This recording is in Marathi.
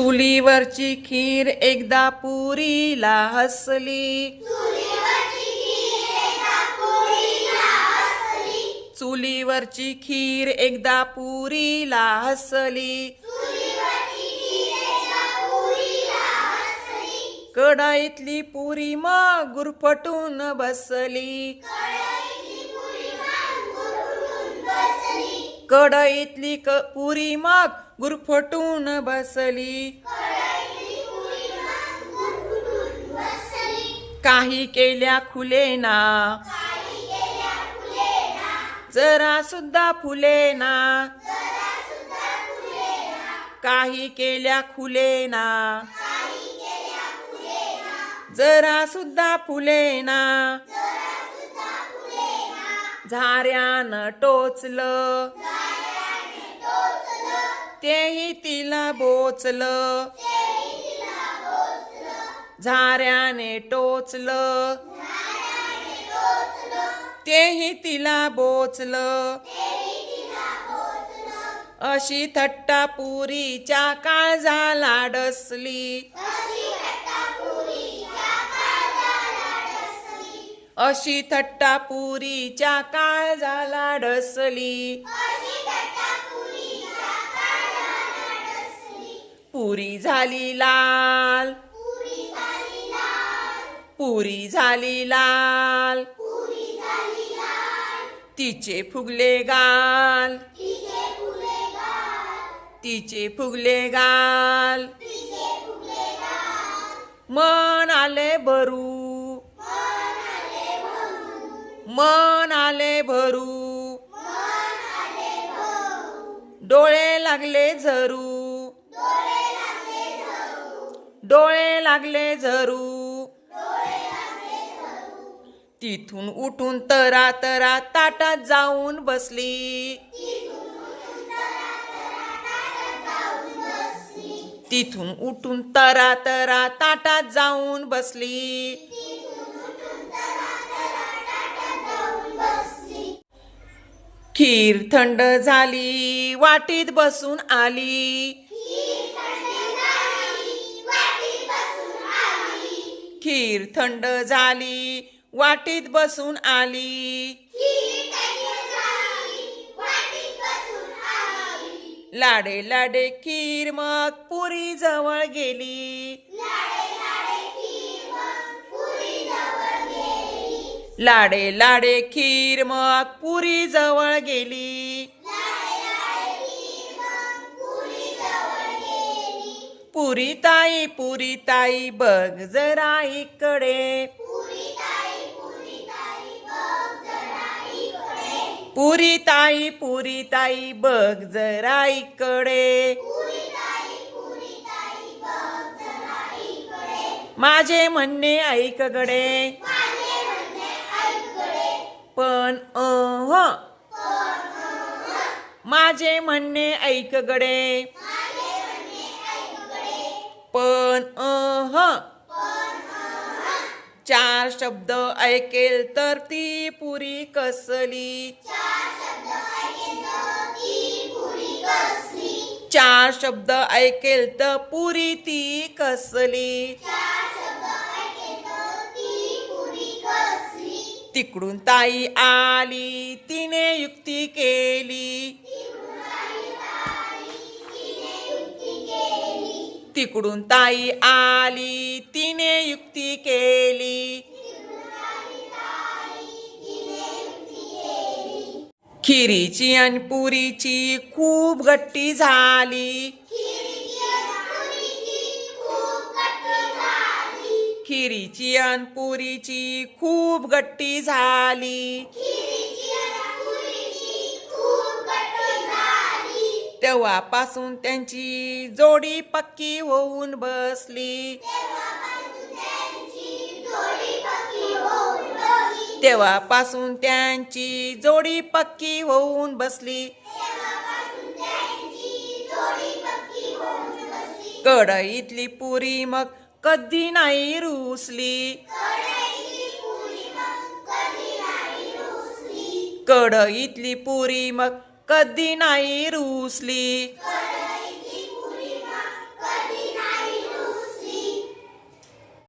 चुलीवरची खीर एकदा पुरीला हसली. चुलीवरची खीर एकदा पुरीला हसली. कढईतली पुरी मग गुरफटून बसली. कढईतली क पुरी मग गुरफटून बसली. काही केल्या खुले ना जरा सुद्धा फुलेना. काही केल्या खुले ना जरा सुद्धा फुलेना. झाऱ्यानं टोचलं. तेही तिला बोचलं. झाऱ्याने टोचलं. तेही तिला बोचलं. अशी थट्टा पुरीच्या काळजाला डसली अशी थट्टा पुरीच्या काळजाला डसली पुरी झाली लाल. पुरी झाली लाल. तिचे फुगले गाल. तिचे फुगले गाल. मन आले भरू. मन आले भरू. डोळे लागले झरू. डोळे लागले झरू. तिथून उठून तरा तरा ताटात जाऊन बसली. तिथून उठून तरा तरा ताटात जाऊन बसली. खीर थंड झाली वाटीत बसून आली. खीर थंड झाली वाटीत बसून आली. लाडे लाडे खीर मग पुरी जवळ गेली. लाडे लाडे खीर मग पुरी जवळ गेली. पुरी ताई पुरी ताई बघ जरा इकडे. पुरी ताई पुरी ताई बघ जरा इकडे. माझे म्हणणे ऐक गडे. पण अह माझे म्हणणे ऐक गडे. पण अह. चार शब्द ऐकेल तर ती पुरी कसली? चार शब्द ऐकेल तर पुरी ती कसली? तिकडून ताई आली तिने युक्ती केली. तिकडून ताई आली. तिने युक्ती केली. खिरीची आणि पुरीची खूप गट्टी झाली. खिरीची आणि पुरीची खूप गट्टी झाली. तेव्हापासून त्यांची जोडी पक्की होऊन बसली. तेव्हापासून त्यांची जोडी पक्की होऊन बसली. कढईतली पुरी मग कधी नाही रुसली. कढईतली पुरी मग कधी नाही रुसली.